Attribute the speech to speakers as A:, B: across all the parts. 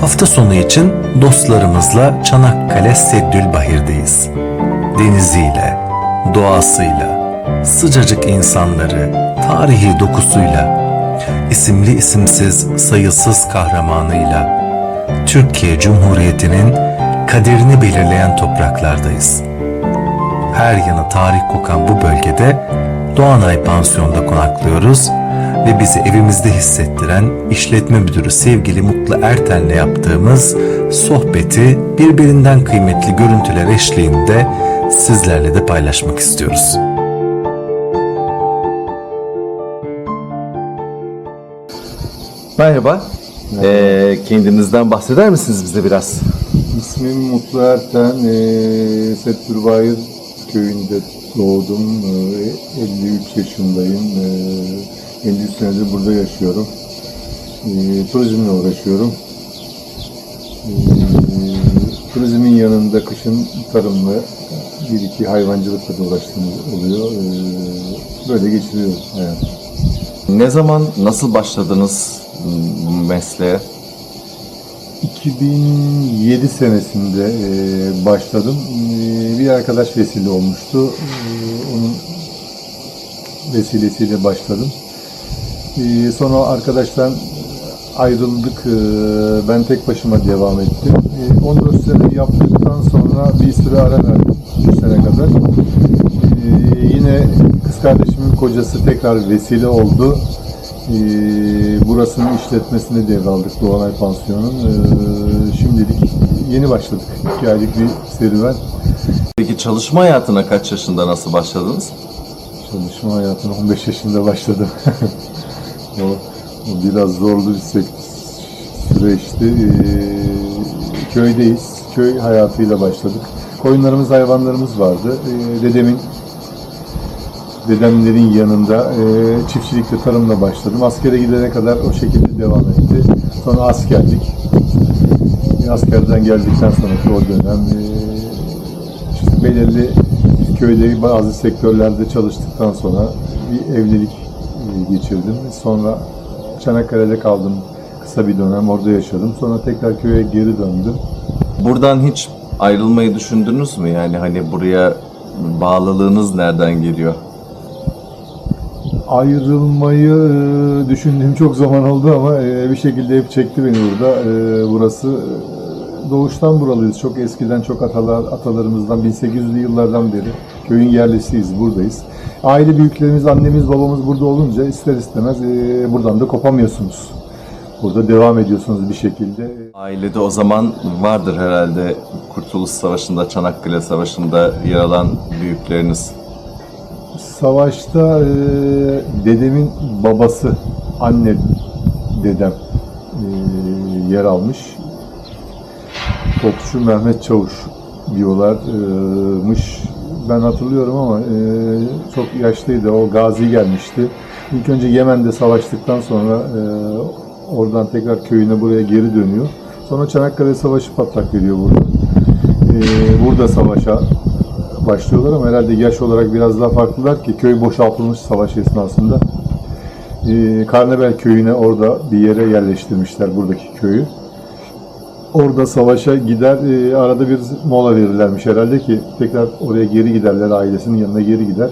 A: Hafta sonu için dostlarımızla Çanakkale Seddülbahir'deyiz. Deniziyle, doğasıyla, sıcacık insanları, tarihi dokusuyla, isimli isimsiz sayısız kahramanıyla, Türkiye Cumhuriyeti'nin kaderini belirleyen topraklardayız. Her yanı tarih kokan bu bölgede Doğanay Pansiyon'da konaklıyoruz ve bizi evimizde hissettiren işletme müdürü sevgili Mutlu Erten'le yaptığımız sohbeti birbirinden kıymetli görüntüler eşliğinde sizlerle de paylaşmak istiyoruz.
B: Merhaba. Ee, kendinizden bahseder misiniz bize biraz?
C: İsmim Mutlu Erten. Ee, Settürbayır köyünde doğdum. Ee, 53 yaşındayım. Ee, 53 senedir burada yaşıyorum. Ee, turizmle uğraşıyorum. Ee, turizmin yanında kışın tarımla bir iki hayvancılıkla da uğraştığım oluyor. Ee, böyle geçiriyorum hayatım.
B: Ne zaman, nasıl başladınız bu mesleğe?
C: 2007 senesinde e, başladım. E, bir arkadaş vesile olmuştu. E, onun vesilesiyle başladım. E, sonra arkadaştan ayrıldık. E, ben tek başıma devam ettim. E, 14 sene yaptıktan sonra bir süre ara verdim. 3 sene kadar. E, yine kız kardeşimin kocası tekrar vesile oldu. Ee, burasının işletmesini devraldık Doğanay Pansiyon'un. Ee, şimdilik yeni başladık. İki aylık bir serüven.
B: Peki çalışma hayatına kaç yaşında nasıl başladınız?
C: Çalışma hayatına 15 yaşında başladım. o, biraz zorlu bir süreçti. Ee, köydeyiz. Köy hayatıyla başladık. Koyunlarımız, hayvanlarımız vardı. Ee, dedemin dedemlerin yanında e, çiftçilikle, tarımla başladım. Askere gidene kadar o şekilde devam etti. Sonra askerlik. Askerden geldikten sonraki o dönem e, belirli köyde bazı sektörlerde çalıştıktan sonra bir evlilik e, geçirdim. Sonra Çanakkale'de kaldım kısa bir dönem orada yaşadım. Sonra tekrar köye geri döndüm.
B: Buradan hiç ayrılmayı düşündünüz mü? Yani hani buraya bağlılığınız nereden geliyor?
C: Ayrılmayı e, düşündüğüm çok zaman oldu ama e, bir şekilde hep çekti beni burada. E, Burası doğuştan buralıyız. Çok eskiden çok atalar, atalarımızdan 1800'lü yıllardan beri köyün yerlisiyiz, buradayız. Aile büyüklerimiz, annemiz, babamız burada olunca ister istemez e, buradan da kopamıyorsunuz. Burada devam ediyorsunuz bir şekilde.
B: Ailede o zaman vardır herhalde Kurtuluş Savaşı'nda, Çanakkale Savaşı'nda yer alan büyükleriniz.
C: Savaşta e, dedemin babası, anne dedem e, yer almış. Topçu Mehmet Çavuş diyorlarmış. Ben hatırlıyorum ama e, çok yaşlıydı. O gazi gelmişti. İlk önce Yemen'de savaştıktan sonra e, oradan tekrar köyüne buraya geri dönüyor. Sonra Çanakkale Savaşı patlak veriyor burada. E, burada savaşa başlıyorlar ama herhalde yaş olarak biraz daha farklılar ki köy boşaltılmış savaş esnasında. Ee, Karnebel köyüne orada bir yere yerleştirmişler buradaki köyü. Orada savaşa gider, e, arada bir mola verirlermiş herhalde ki tekrar oraya geri giderler, ailesinin yanına geri gider,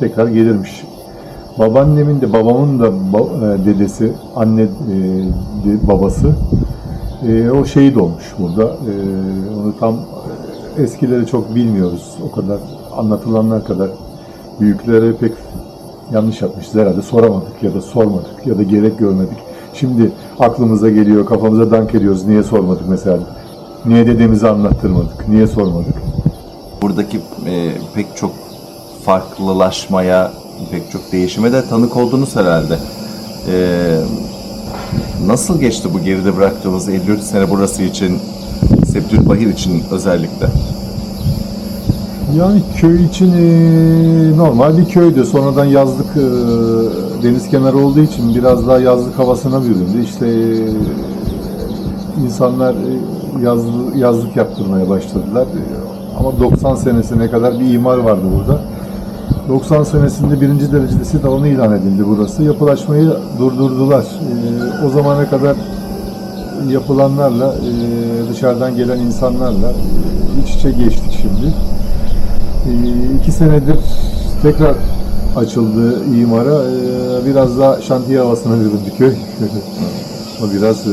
C: tekrar gelirmiş. Babaannemin de babamın da e, dedesi, anne e, babası e, o şehit olmuş burada. E, onu tam e, eskileri çok bilmiyoruz. O kadar anlatılanlar kadar büyüklere pek yanlış yapmışız herhalde. Soramadık ya da sormadık ya da gerek görmedik. Şimdi aklımıza geliyor, kafamıza dank ediyoruz. Niye sormadık mesela? Niye dedemizi anlattırmadık? Niye sormadık?
B: Buradaki e, pek çok farklılaşmaya, pek çok değişime de tanık oldunuz herhalde. E, nasıl geçti bu geride bıraktığımız 53 sene burası için, Septülbahir için özellikle?
C: Yani köy için e, normal bir köydü. Sonradan yazlık e, deniz kenarı olduğu için biraz daha yazlık havasına büründü. İşte e, insanlar e, yazlı, yazlık yaptırmaya başladılar. E, ama 90 senesine kadar bir imar vardı burada. 90 senesinde birinci derecede sit alanı ilan edildi burası. Yapılaşmayı durdurdular. E, o zamana kadar yapılanlarla, e, dışarıdan gelen insanlarla iç içe geçtik şimdi. E, iki senedir tekrar açıldı imara. E, biraz daha şantiye havasına büründü köy. o biraz e,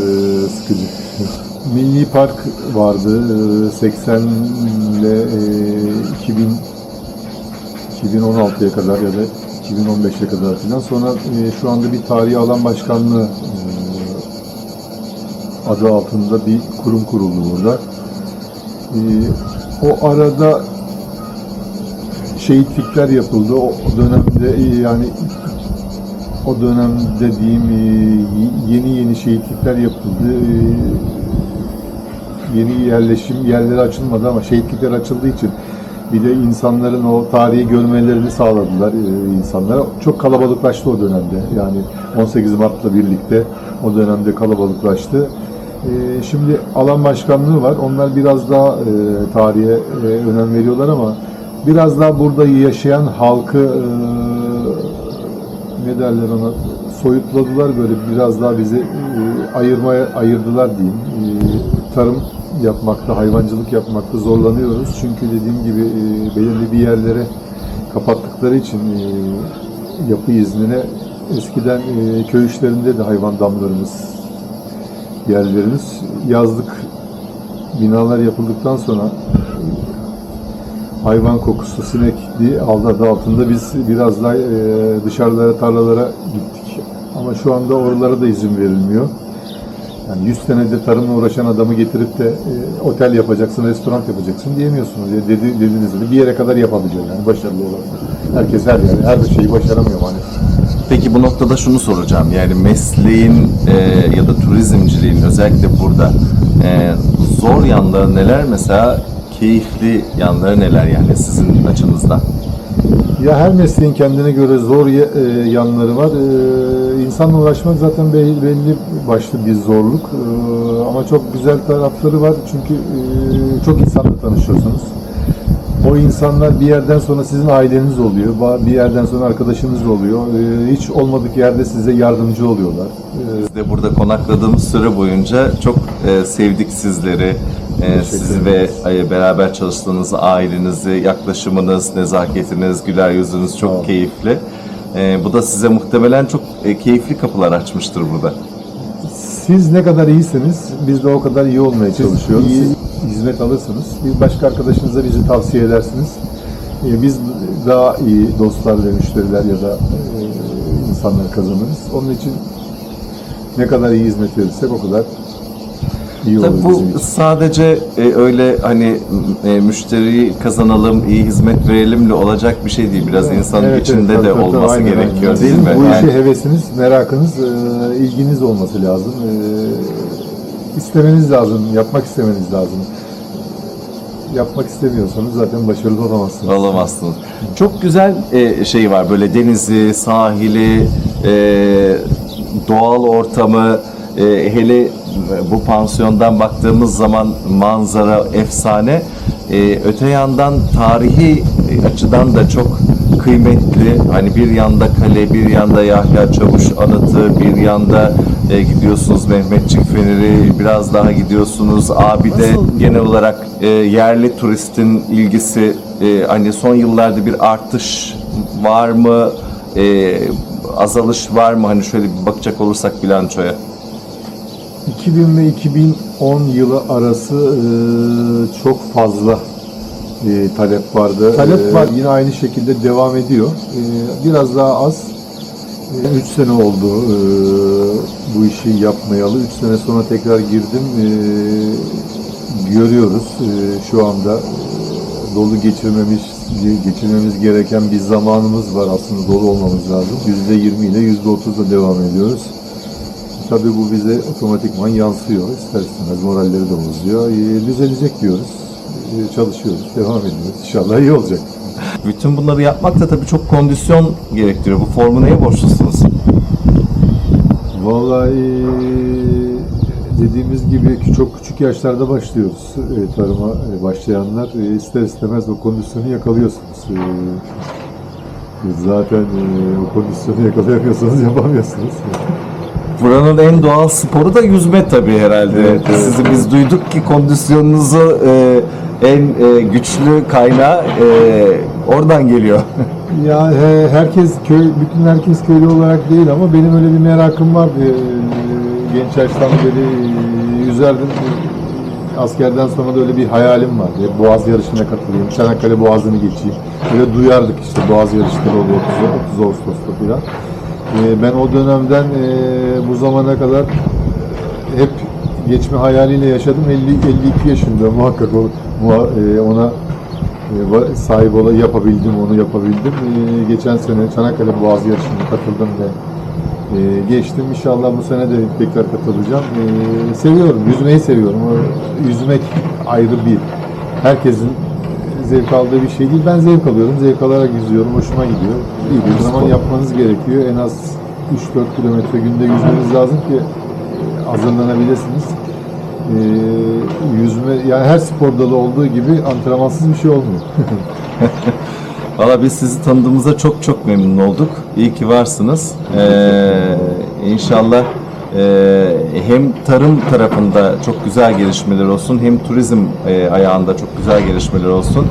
C: sıkıcı. Milli Park vardı. E, 80 ile e, 2000 2016'ya kadar ya da 2015'e kadar falan. Sonra e, şu anda bir tarihi alan başkanlığı e, adı altında bir kurum kuruldu burada. E, o arada şehitlikler yapıldı. O, dönemde e, yani o dönemde diyeyim e, yeni yeni şehitlikler yapıldı. E, yeni yerleşim yerleri açılmadı ama şehitlikler açıldığı için bir de insanların o tarihi görmelerini sağladılar insanlara. Çok kalabalıklaştı o dönemde. Yani 18 Mart'la birlikte o dönemde kalabalıklaştı. Şimdi alan başkanlığı var. Onlar biraz daha tarihe önem veriyorlar ama biraz daha burada yaşayan halkı e, ne derler ona soyutladılar böyle biraz daha bizi e, ayırmaya ayırdılar diyeyim. E, tarım yapmakta, hayvancılık yapmakta zorlanıyoruz. Çünkü dediğim gibi e, belirli bir yerlere kapattıkları için e, yapı iznine eskiden e, köy işlerinde de hayvan damlarımız yerlerimiz yazlık binalar yapıldıktan sonra hayvan kokusu, sinekli aldı adı altında biz biraz daha e, dışarılara, tarlalara gittik. Ama şu anda oralara da izin verilmiyor. Yani 100 senedir tarımla uğraşan adamı getirip de e, otel yapacaksın, restoran yapacaksın diyemiyorsunuz. Ya dedi, dediğiniz gibi bir yere kadar yapabiliyor yani başarılı olan. Herkes her yerde, her şeyi başaramıyor maalesef.
B: Peki bu noktada şunu soracağım. Yani mesleğin e, ya da turizmciliğin özellikle burada e, zor yanları neler mesela keyifli yanları neler yani sizin açınızdan?
C: Ya her mesleğin kendine göre zor e, yanları var. E, insanla uğraşmak zaten belli, başlı bir zorluk. E, ama çok güzel tarafları var. Çünkü çok insanla tanışıyorsunuz. O insanlar bir yerden sonra sizin aileniz oluyor. Bir yerden sonra arkadaşınız oluyor. Hiç olmadık yerde size yardımcı oluyorlar.
B: Biz de burada konakladığımız süre boyunca çok sevdik sizleri. E, sizi ve e, beraber çalıştığınız ailenizi, yaklaşımınız, nezaketiniz, güler yüzünüz çok
C: olun.
B: keyifli. E, bu da size muhtemelen çok e, keyifli kapılar açmıştır burada.
C: Siz ne kadar iyisiniz, biz de o kadar iyi olmaya çalışıyoruz. İyi hizmet alırsınız. Bir başka arkadaşınıza bizi tavsiye edersiniz. Ee, Biz daha iyi dostlar ve müşteriler ya da e, insanlar kazanırız. Onun için ne kadar iyi hizmet verirsek o kadar iyi
B: Tabii bu sadece e, öyle hani e, müşteriyi kazanalım, iyi hizmet verelimle olacak bir şey değil. Biraz insanın
C: Evet,
B: içinde
C: evet,
B: de
C: tabii,
B: olması
C: aynen,
B: gerekiyor
C: aynen.
B: değil mi?
C: Bu
B: Yani-
C: işe hevesiniz, merakınız, e, ilginiz olması lazım. E, istemeniz lazım, yapmak istemeniz lazım. Yapmak istemiyorsanız zaten başarılı olamazsınız.
B: Olamazsınız. Çok güzel e, şey var böyle denizi, sahili, e, doğal ortamı, e, hele bu pansiyondan baktığımız zaman manzara efsane. E, öte yandan tarihi açıdan da çok kıymetli. Hani bir yanda kale, bir yanda Yahya Çavuş anıtı, bir yanda e, gidiyorsunuz Mehmetçik Feneri, biraz daha gidiyorsunuz Abide.
A: Nasıl?
B: Genel olarak e, yerli turistin ilgisi e, hani son yıllarda bir artış var mı? E, azalış var mı? Hani şöyle bir bakacak olursak bilançoya.
C: 2000 ve 2010 yılı arası e, çok fazla e, talep vardı. Talep var. Yine aynı şekilde devam ediyor. E, biraz daha az. 3 sene oldu e, bu işi yapmayalı. 3 sene sonra tekrar girdim. E, görüyoruz e, şu anda e, dolu geçirmemiş geçirmemiz gereken bir zamanımız var. Aslında dolu olmamız lazım. %20 ile %30'da devam ediyoruz. Tabii bu bize otomatikman yansıyor. İster istemez moralleri de bozuyor. Ee, düzelecek diyoruz. Ee, çalışıyoruz, devam ediyoruz. İnşallah iyi olacak.
B: Bütün bunları yapmak da tabii çok kondisyon gerektiriyor. Bu formu neye borçlusunuz?
C: Vallahi ee, dediğimiz gibi çok küçük yaşlarda başlıyoruz e, tarıma e, başlayanlar. E, ister istemez o kondisyonu yakalıyorsunuz. E, zaten e, o kondisyonu yakalayamıyorsanız yapamıyorsunuz.
B: Buranın en doğal sporu da yüzme tabii herhalde.
C: Evet, evet.
B: Sizi biz duyduk ki kondisyonunuzu e, en e, güçlü kaynağı e, oradan geliyor.
C: Ya he- herkes köy, bütün herkes köylü olarak değil ama benim öyle bir merakım vardı. Ee, Genç yaştan beri e, yüzerdim. Askerden sonra da öyle bir hayalim vardı. Hep Boğaz yarışına katılayım, Çanakkale Boğazı'nı geçeyim. Böyle duyardık işte Boğaz yarışları oluyor 30, 30 Ağustos'ta falan. Ee, ben o dönemden e, bu zamana kadar hep geçme hayaliyle yaşadım. 50 52 yaşında muhakkak o e, ona e, sahip ola yapabildim, onu yapabildim. E, geçen sene Çanakkale Boğaz yarışına katıldım ve geçtim. İnşallah bu sene de tekrar katılacağım. Seviyorum, yüzmeyi seviyorum. Yüzmek ayrı bir, herkesin zevk aldığı bir şey değil. Ben zevk alıyorum, zevk alarak yüzüyorum, hoşuma gidiyor. İyi bir zaman yapmanız gerekiyor. En az 3-4 kilometre günde yüzmeniz lazım ki e, hazırlanabilirsiniz. Ee, yüzme yani her spor dalı olduğu gibi antrenmansız bir şey olmuyor.
B: Valla biz sizi tanıdığımıza çok çok memnun olduk. İyi ki varsınız. Ee, inşallah e, hem tarım tarafında çok güzel gelişmeler olsun, hem turizm e, ayağında çok güzel gelişmeler olsun.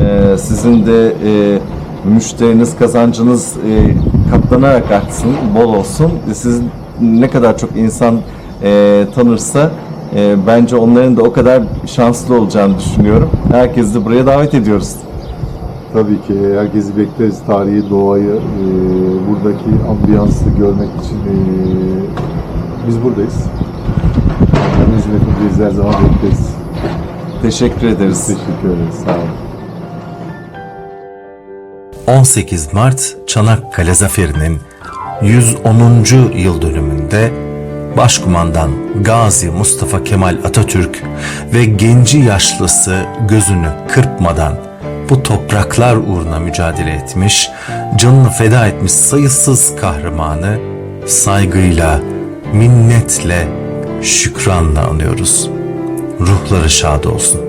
B: Ee, sizin de e, müşteriniz, kazancınız e, katlanarak artsın, bol olsun. Siz ne kadar çok insan tanırsa bence onların da o kadar şanslı olacağını düşünüyorum. Herkesi de buraya davet ediyoruz.
C: Tabii ki herkesi bekleriz. Tarihi, doğayı, e, buradaki ambiyansı görmek için e, biz buradayız. Hizmetindeyiz her zaman bekleriz.
B: Teşekkür ederiz.
C: Teşekkür ederiz. Sağ olun.
A: 18 Mart Çanakkale Zaferi'nin 110. yıl dönümünde Başkumandan Gazi Mustafa Kemal Atatürk ve genci yaşlısı gözünü kırpmadan bu topraklar uğruna mücadele etmiş, canını feda etmiş sayısız kahramanı saygıyla, minnetle, şükranla anıyoruz. Ruhları şad olsun.